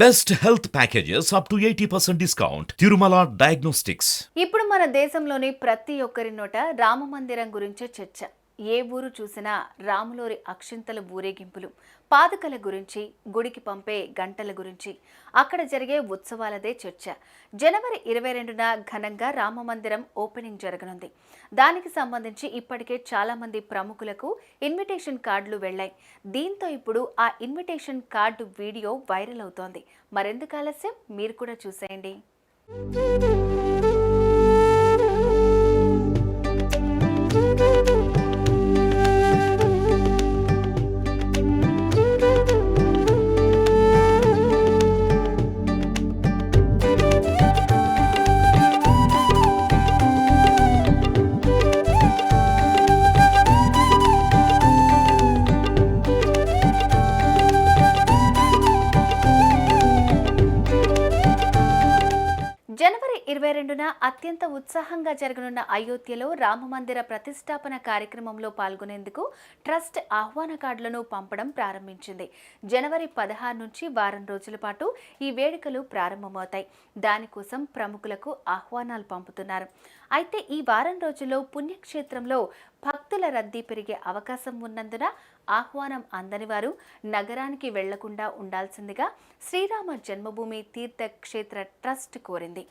Best health packages up to eighty percent discount. Tirumala diagnostics. ఇప్పుడు మన దేశంలోని ప్రతి ఒక్కరి నోట రామ మందిరం గురించి చర్చ. ఏ ఊరు చూసినా రాములోరి అక్షింతల ఊరేగింపులు. పాదుకల గురించి గుడికి పంపే గంటల గురించి. అక్కడ జరిగే ఉత్సవాలదే చర్చ. జనవరి ఇరవై రెండున ఘనంగా రామ మందిరం ఓపెనింగ్ జరగనుంది. దానికి సంబంధించి ఇప్పటికే చాలామంది ప్రముఖులకు ఇన్విటేషన్ కార్డులు వెళ్ళాయి. దీంతో ఇప్పుడు ఆ ఇన్విటేషన్ కార్డు వీడియో వైరల్ అవుతోంది. మరెందుకు ఆలస్యం? మీరు కూడా చూసేయండి. జనవరి ఇరవై రెండున అత్యంత ఉత్సాహంగా జరగనున్న అయోధ్యలో రామమందిర ప్రతిష్టాపన కార్యక్రమంలో పాల్గొనేందుకు ట్రస్ట్ ఆహ్వాన కార్డులను పంపడం ప్రారంభించింది. జనవరి పదహారు నుంచి వారం రోజుల పాటు ఈ వేడుకలు ప్రారంభమవుతాయి. దానికోసం ప్రముఖులకు ఆహ్వానాలు పంపుతున్నారు. అయితే ఈ వారం రోజుల్లో పుణ్యక్షేత్రంలో భక్తుల రద్దీ పెరిగే అవకాశం ఉన్నందున ఆహ్వానం అందని వారు నగరానికి వెళ్ళకుండా ఉండాల్సిందిగా శ్రీరామ జన్మభూమి తీర్థక్షేత్ర ట్రస్ట్ కోరింది.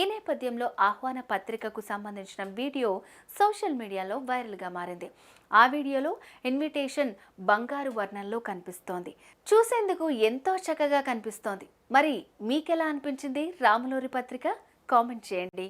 ఈ నేపథ్యంలో ఆహ్వాన పత్రికకు సంబంధించిన వీడియో సోషల్ మీడియాలో వైరల్గా మారింది. ఆ వీడియోలో ఇన్విటేషన్ బంగారు వర్ణంలో కనిపిస్తోంది. చూసేందుకు ఎంతో చక్కగా కనిపిస్తోంది. మరి మీకెలా అనిపించింది రాములూరి పత్రిక? కామెంట్ చేయండి.